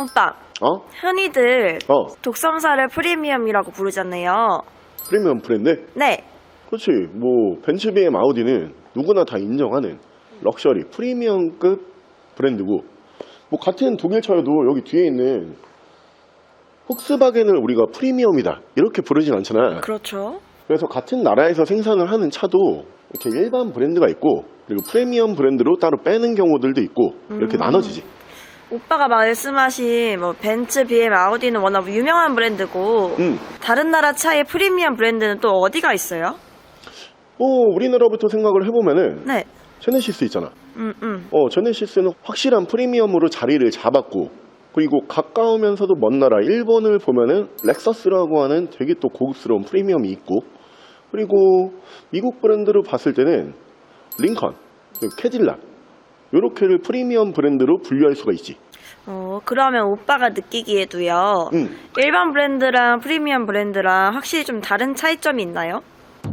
오빠, 어? 흔히들 어. 독성사를 프리미엄이라고 부르잖아요. 프리미엄 브랜드? 네. 그렇지. 뭐 벤츠 BM 아우디는 누구나 다 인정하는 럭셔리 프리미엄급 브랜드고 뭐 같은 독일 차여도 여기 뒤에 있는 폭스바겐을 우리가 프리미엄이다 이렇게 부르진 않잖아. 그렇죠. 그래서 같은 나라에서 생산을 하는 차도 이렇게 일반 브랜드가 있고 그리고 프리미엄 브랜드로 따로 빼는 경우들도 있고 이렇게 음. 나눠지지. 오빠가 말씀하신 뭐 벤츠, BM, 아우디는 워낙 유명한 브랜드고 음. 다른 나라 차의 프리미엄 브랜드는 또 어디가 있어요? 뭐 우리나라부터 생각을 해보면은 네. 제네시스 있잖아. 음, 음. 어, 제네시스는 확실한 프리미엄으로 자리를 잡았고 그리고 가까우면서도 먼 나라 일본을 보면은 렉서스라고 하는 되게 또 고급스러운 프리미엄이 있고 그리고 미국 브랜드로 봤을 때는 링컨, 그리고 캐딜락 요렇게를 프리미엄 브랜드로 분류할 수가 있지. 어, 그러면 오빠가 느끼기에도요. 음, 일반 브랜드랑 프리미엄 브랜드랑 확실히 좀 다른 차이점이 있나요?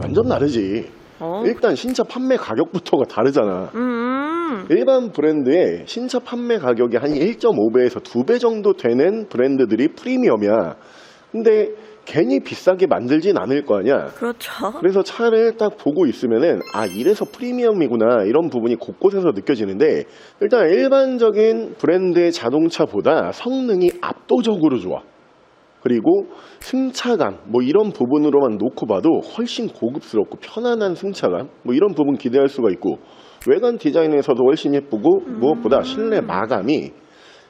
완전 다르지. 어. 일단 신차 판매 가격부터가 다르잖아. 음. 일반 브랜드의 신차 판매 가격이 한 1.5배에서 2배 정도 되는 브랜드들이 프리미엄이야. 근데 괜히 비싸게 만들진 않을 거 아니야. 그렇죠. 그래서 차를 딱 보고 있으면은 아 이래서 프리미엄이구나 이런 부분이 곳곳에서 느껴지는데 일단 일반적인 브랜드의 자동차보다 성능이 압도적으로 좋아. 그리고 승차감 뭐 이런 부분으로만 놓고 봐도 훨씬 고급스럽고 편안한 승차감 뭐 이런 부분 기대할 수가 있고 외관 디자인에서도 훨씬 예쁘고 무엇보다 실내 마감이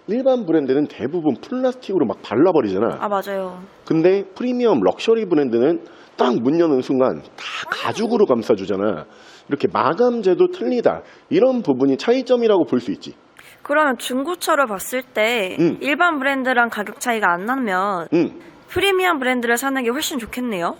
일반 브랜드는 대부분 플라스틱으로 막 발라버리잖아. 아, 맞아요. 근데 프리미엄 럭셔리 브랜드는 딱 문 여는 순간 다 가죽으로 감싸주잖아. 이렇게 마감재도 틀리다. 이런 부분이 차이점이라고 볼 수 있지. 그러면 중고차를 봤을 때 음. 일반 브랜드랑 가격 차이가 안 나면 응. 프리미엄 브랜드를 사는 게 훨씬 좋겠네요.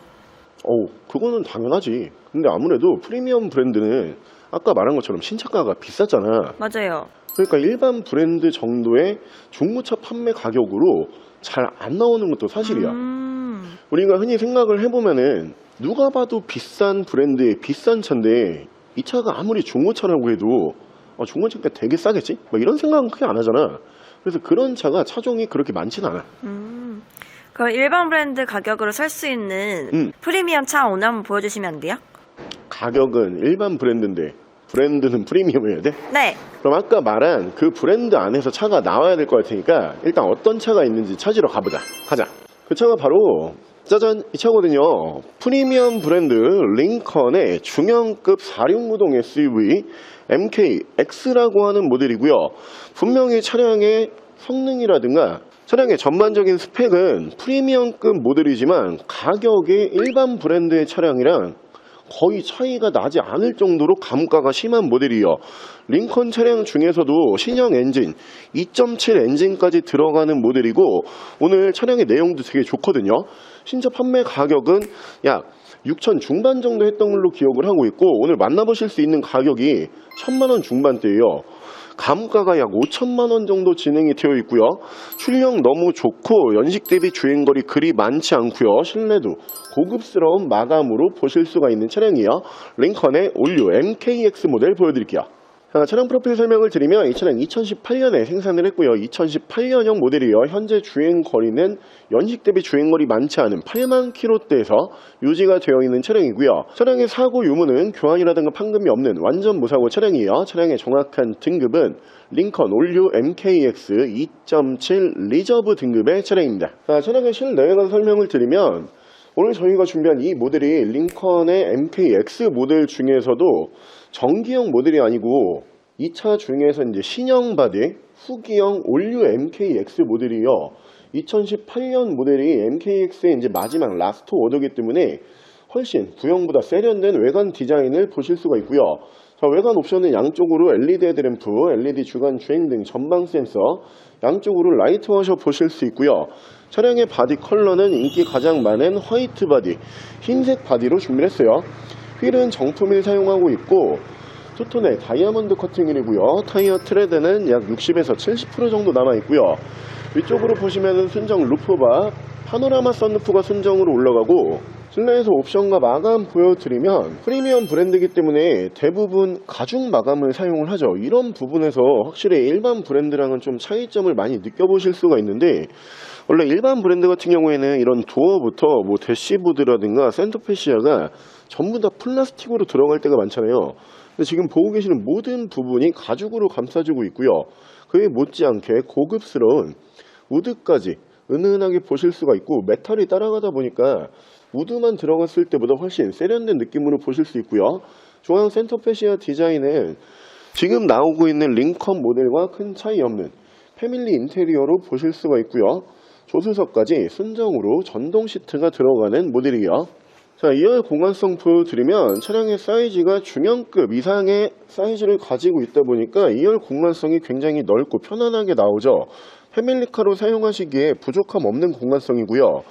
어우, 그거는 당연하지. 근데 아무래도 프리미엄 브랜드는 아까 말한 것처럼 신차가가 비싸잖아. 맞아요. 그러니까 일반 브랜드 정도의 중고차 판매 가격으로 잘 안 나오는 것도 사실이야. 음. 우리가 흔히 생각을 해보면은 누가 봐도 비싼 브랜드의 비싼 차인데 이 차가 아무리 중고차라고 해도 어, 중고차니까 되게 싸겠지? 막 이런 생각은 크게 안 하잖아. 그래서 그런 차가 차종이 그렇게 많진 않아. 음. 그럼 일반 브랜드 가격으로 살 수 있는 음. 프리미엄 차 오늘 한번 보여주시면 안 돼요? 가격은 일반 브랜드인데 브랜드는 프리미엄이어야 돼? 네. 그럼 아까 말한 그 브랜드 안에서 차가 나와야 될 것 같으니까 일단 어떤 차가 있는지 찾으러 가보자. 가자. 그 차가 바로 짜잔 이 차거든요. 프리미엄 브랜드 링컨의 중형급 4륜구동 SUV MKX라고 하는 모델이고요. 분명히 차량의 성능이라든가 차량의 전반적인 스펙은 프리미엄급 모델이지만 가격이 일반 브랜드의 차량이랑 거의 차이가 나지 않을 정도로 감가가 심한 모델이요. 링컨 차량 중에서도 신형 엔진 2.7 엔진까지 들어가는 모델이고 오늘 차량의 내용도 되게 좋거든요. 신차 판매 가격은 약 6천 중반 정도 했던 걸로 기억을 하고 있고 오늘 만나보실 수 있는 가격이 1천만 원 중반대예요. 감가가 약 5천만 원 정도 진행이 되어 있고요. 출력 너무 좋고 연식 대비 주행거리 그리 많지 않고요. 실내도 고급스러운 마감으로 보실 수가 있는 차량이에요. 링컨의 올류 MKX 모델 보여드릴게요. 자, 차량 프로필 설명을 드리면 이 차량 2018년에 생산을 했고요. 2018년형 모델이요. 현재 주행 거리는 연식 대비 주행 거리 많지 않은 8만 킬로대에서 유지가 되어 있는 차량이고요. 차량의 사고 유무는 교환이라든가 판금이 없는 완전 무사고 차량이에요. 차량의 정확한 등급은 링컨 올류 MKX 2.7 리저브 등급의 차량입니다. 자, 차량의 실내외관 설명을 드리면 오늘 저희가 준비한 이 모델이 링컨의 MKX 모델 중에서도 전기형 모델이 아니고 이 차 중에서 이제 신형 바디 후기형 올류 MKX 모델이요. 2018년 모델이 MKX의 이제 마지막 라스트 오더기 때문에 훨씬 구형보다 세련된 외관 디자인을 보실 수가 있고요. 자, 외관 옵션은 양쪽으로 LED 헤드램프, LED 주간 주행 등 전방 센서, 양쪽으로 라이트 워셔 보실 수 있고요. 차량의 바디 컬러는 인기 가장 많은 화이트 바디, 흰색 바디로 준비를 했어요. 휠은 정품을 사용하고 있고 투톤의 다이아몬드 커팅휠이고요. 타이어 트레드는 약 60에서 70% 정도 남아 있고요. 위쪽으로 보시면은 순정 루프바, 파노라마 썬루프가 순정으로 올라가고 실내에서 옵션과 마감 보여드리면 프리미엄 브랜드이기 때문에 대부분 가죽 마감을 사용을 하죠. 이런 부분에서 확실히 일반 브랜드랑은 좀 차이점을 많이 느껴보실 수가 있는데 원래 일반 브랜드 같은 경우에는 이런 도어부터 뭐 대시보드라든가 센터페시아가 전부 다 플라스틱으로 들어갈 때가 많잖아요. 근데 지금 보고 계시는 모든 부분이 가죽으로 감싸주고 있고요. 그에 못지않게 고급스러운 우드까지 은은하게 보실 수가 있고 메탈이 따라가다 보니까 우드만 들어갔을 때보다 훨씬 세련된 느낌으로 보실 수 있고요. 중앙 센터페시아 디자인은 지금 나오고 있는 링컨 모델과 큰 차이 없는 패밀리 인테리어로 보실 수가 있고요. 조수석까지 순정으로 전동 시트가 들어가는 모델이요. 자, 2열 공간성 보여드리면 차량의 사이즈가 중형급 이상의 사이즈를 가지고 있다 보니까 2열 공간성이 굉장히 넓고 편안하게 나오죠. 패밀리카로 사용하시기에 부족함 없는 공간성이고요.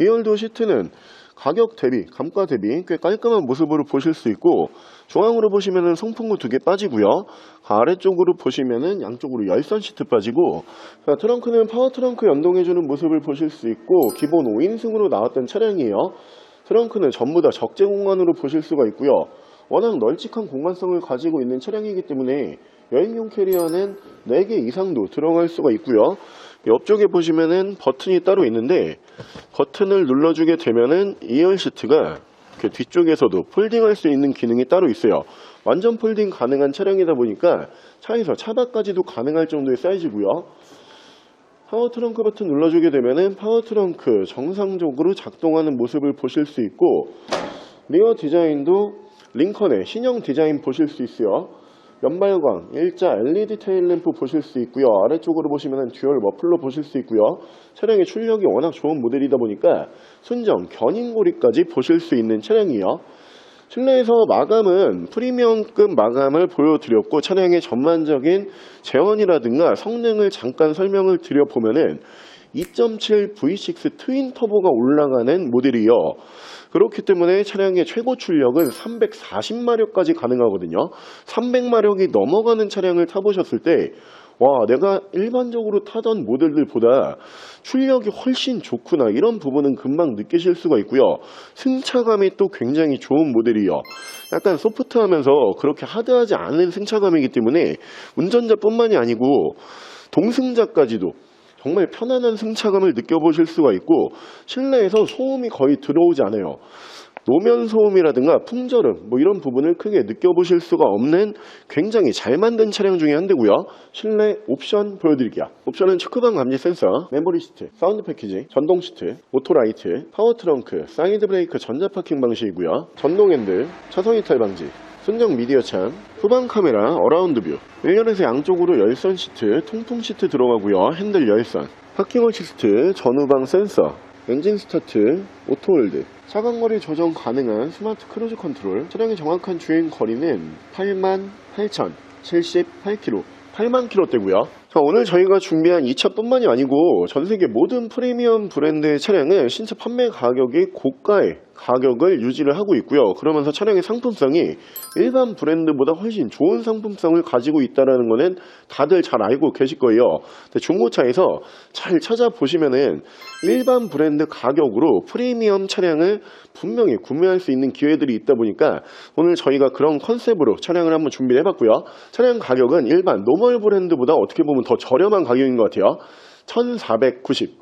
2열도 시트는 가격 대비, 감가 대비 꽤 깔끔한 모습으로 보실 수 있고 중앙으로 보시면은 송풍구 두 개 빠지고요. 그 아래쪽으로 보시면은 양쪽으로 열선 시트 빠지고 자, 트렁크는 파워 트렁크 연동해주는 모습을 보실 수 있고 기본 5인승으로 나왔던 차량이에요. 트렁크는 전부 다 적재 공간으로 보실 수가 있고요. 워낙 널찍한 공간성을 가지고 있는 차량이기 때문에 여행용 캐리어는 4개 이상도 들어갈 수가 있고요. 옆쪽에 보시면은 버튼이 따로 있는데 버튼을 눌러주게 되면은 2열 시트가 뒤쪽에서도 폴딩할 수 있는 기능이 따로 있어요. 완전 폴딩 가능한 차량이다 보니까 차에서 차박까지도 가능할 정도의 사이즈고요. 파워 트렁크 버튼 눌러주게 되면은 파워 트렁크 정상적으로 작동하는 모습을 보실 수 있고 리어 디자인도 링컨의 신형 디자인 보실 수 있어요. 연발광, 일자 LED 테일 램프 보실 수 있고요. 아래쪽으로 보시면 듀얼 머플러 보실 수 있고요. 차량의 출력이 워낙 좋은 모델이다 보니까 순정, 견인고리까지 보실 수 있는 차량이에요. 실내에서 마감은 프리미엄급 마감을 보여드렸고 차량의 전반적인 재원이라든가 성능을 잠깐 설명을 드려보면은 2.7 V6 트윈 터보가 올라가는 모델이요. 그렇기 때문에 차량의 최고 출력은 340마력까지 가능하거든요. 300마력이 넘어가는 차량을 타보셨을 때, 와, 내가 일반적으로 타던 모델들보다 출력이 훨씬 좋구나. 이런 부분은 금방 느끼실 수가 있고요. 승차감이 또 굉장히 좋은 모델이요. 약간 소프트하면서 그렇게 하드하지 않은 승차감이기 때문에 운전자뿐만이 아니고 동승자까지도 정말 편안한 승차감을 느껴보실 수가 있고 실내에서 소음이 거의 들어오지 않아요. 노면 소음이라든가 풍절음 뭐 이런 부분을 크게 느껴보실 수가 없는 굉장히 잘 만든 차량 중에 한 대고요. 실내 옵션 보여드릴게요. 옵션은 측후방 감지 센서, 메모리 시트, 사운드 패키지, 전동 시트, 오토라이트, 파워 트렁크, 사이드 브레이크 전자 파킹 방식이고요. 전동 핸들, 차선 이탈 방지, 순정 미디어 창, 후방 카메라, 어라운드 뷰. 1열에서 양쪽으로 열선 시트, 통풍 시트 들어가고요. 핸들 열선, 파킹 어시스트, 전후방 센서, 엔진 스타트, 오토홀드, 차간거리 조정 가능한 스마트 크루즈 컨트롤, 차량의 정확한 주행 거리는 8만 8,078km, 8만 km대고요. 자, 오늘 저희가 준비한 이 차뿐만이 아니고 전 세계 모든 프리미엄 브랜드의 차량은 신차 판매 가격이 고가의 가격을 유지를 하고 있고요. 그러면서 차량의 상품성이 일반 브랜드보다 훨씬 좋은 상품성을 가지고 있다는 거는 다들 잘 알고 계실 거예요. 중고차에서 잘 찾아보시면은 일반 브랜드 가격으로 프리미엄 차량을 분명히 구매할 수 있는 기회들이 있다 보니까 오늘 저희가 그런 컨셉으로 차량을 한번 준비를 해봤고요. 차량 가격은 일반 노멀 브랜드보다 어떻게 보면 더 저렴한 가격인 것 같아요. 1490